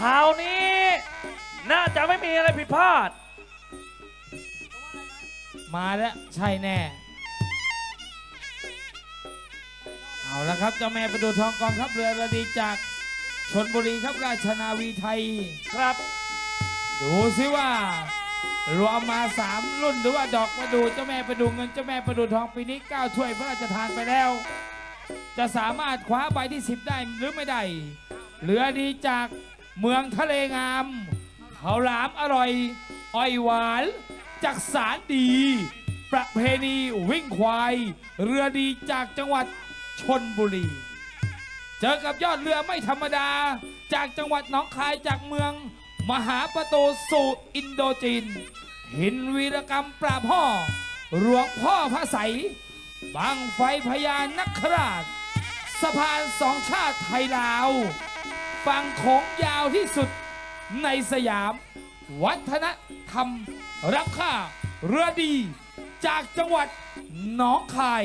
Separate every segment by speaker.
Speaker 1: ข่าวนี้ น่าจะไม่มีอะไรผิดพลาด
Speaker 2: มาแล้ว ใช่แน่ เอาละครับเจ้าแม่ประดูทองกองครับเรือระดีจากชนบุรีครับราชนาวีไทย
Speaker 1: ครับ
Speaker 2: ดูสิว่า รวมมาสามรุ่นหรือว่าดอกประดูเจ้าแม่ประดูเงินเจ้าแม่ประดูทองปีนี้เก้าถ้วยพระราชทานไปแล้ว จะสามารถคว้าใบที่ 10 ได้หรือไม่ได้เรือดีจาก เมืองทะเลงามข้าวหลามอร่อย อ้อยหวานจากสารดี ประเพณีวิ่งควาย เรือดีจากจังหวัดชนบุรี เจอกับยอดเรือไม่ธรรมดา จากจังหวัดหนองคายจากเมือง มหาประตูสู่อินโดจีน หินวีรกรรมปราบพ่อหลวงพ่อพระใสบังไฟพญานักราช สะพานสองชาติไทยลาว ฝั่งโขงยาวที่สุดในสยาม วัฒนธรรม รับค่าเรือดี จากจังหวัดหนองคาย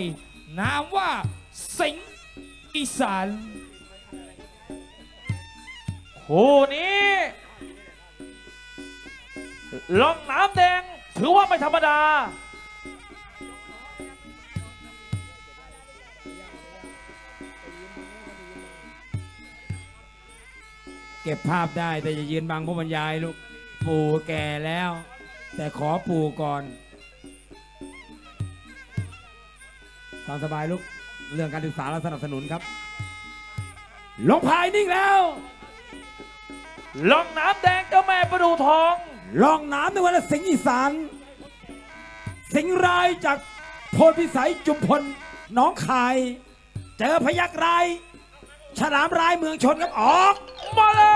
Speaker 2: นามว่าสิงห์อีสาน
Speaker 1: คู่นี้ลองน้ำแดงถือว่าไม่ธรรมดา
Speaker 2: เก็บภาพได้แต่อย่ายืนบังผู้บรรยายลูกปู่แก่แล้ว แต่ขอปู่ก่อนตามสบายลูกเรื่องการศึกษาเราสนับสนุนครับ ลงพายนิ่งแล้ว
Speaker 1: ล่องน้ำแดงเจ้าแม่ประดูทอง
Speaker 3: ล่องน้ำในวันสิงห์อีสานสิงห์รายจากโพธิพิสัยจุมพลหน้องคาย เจอพยักราย ฉลามรายเมืองชนครับออก
Speaker 1: มาแล้ว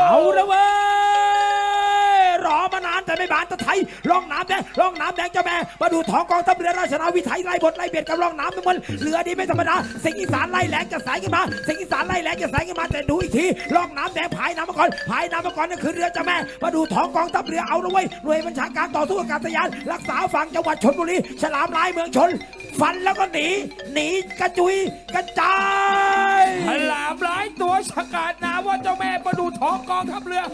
Speaker 3: เอาละเว้ยรอมานานแต่ไม่บานตะไทยล่องน้ำแดงล่องน้ำแดงเจ้าแม่มาดูท้องกองทัพเรือราชนาวีไทยไล่บทไล่เบียดกับล่องน้ำทุกคนเรือดีไม่ธรรมดาสิงห์อีสานไล่แหลงจะสายขึ้นมา สิงห์อีสานไล่แหลงจะสายขึ้นมาแต่ดูอีกทีล่องน้ำแดงพายน้ำมาก่อนพายน้ำมาก่อนนั่นคือเรือเจ้าแม่มาดูท้องกองทัพเรือเอาละเว้ยหน่วยบัญชาการต่อสู้อากาศยาน รักษาฝั่งจังหวัดชนบุรีฉลามลายเมืองชน ฟันแล้วก็หนีหนีกระจุยกระจาย
Speaker 2: พลามร้ายตัวฉกาจนาว่าเจ้าแม่ประดูทองกองทัพเรือ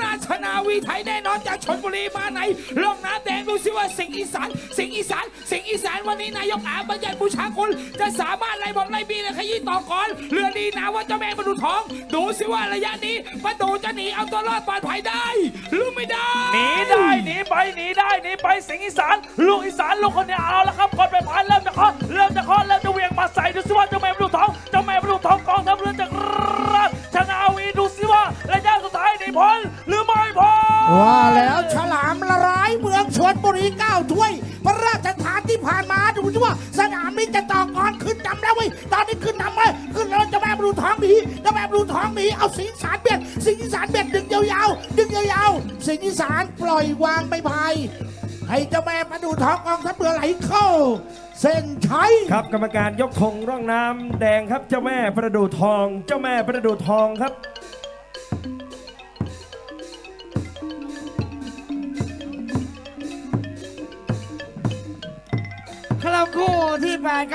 Speaker 2: ราชนาวีไทยแน่นอนจากชนบุรีมาไหนลงน้ำแดงดูสิว่าสิงห์อีสานสิงห์อีสานสิงห์อีสานวันนี้นายกอาบัญญัติบูชาคุณจะสามารถไล่บอลไล่บีและขยี้ต่อก่อนเรือดีนะว่าเจ้าแม่ประดูทอง ดูสิว่าระยะนี้ประดูจะหนีเอาตัวรอดปลอดภัยได้หรือไม่ได้
Speaker 1: หนีได้หนีไปหนีได้หนีไปสิงห์อีสานลูกอีสานลูกคนเนี้เอาแล้วครับคนไปพายเริ่มจะเคาะ ว่าแล้
Speaker 4: วฉลามละร้ายเมืองชนบุรีเก้าถ้วย พระราชทานที่ผ่านมาดูสิว่าสนามนี้จะต่อกรขึ้นนำแล้วเว้ยตอนนี้ขึ้นนำเลยขึ้นแล้วเจะแม่บรรลุท้องหนีเจะแม่บรรลุท้องหนีเอาสิงสานเบียดสิงสานเบียดดึงยาวๆดึงยาวๆสิงสานปล่อยวางไม่พายให้เจ้าแม่บรรลุท้องกองทัพเรือไหลเข้า เส้นชัย
Speaker 5: ครับกรรมการยกธงร่องน้ำแดงครับเจ้าแม่ประดูทอง เจ้าแม่ประดูทองครับ
Speaker 4: ที่แปดครับ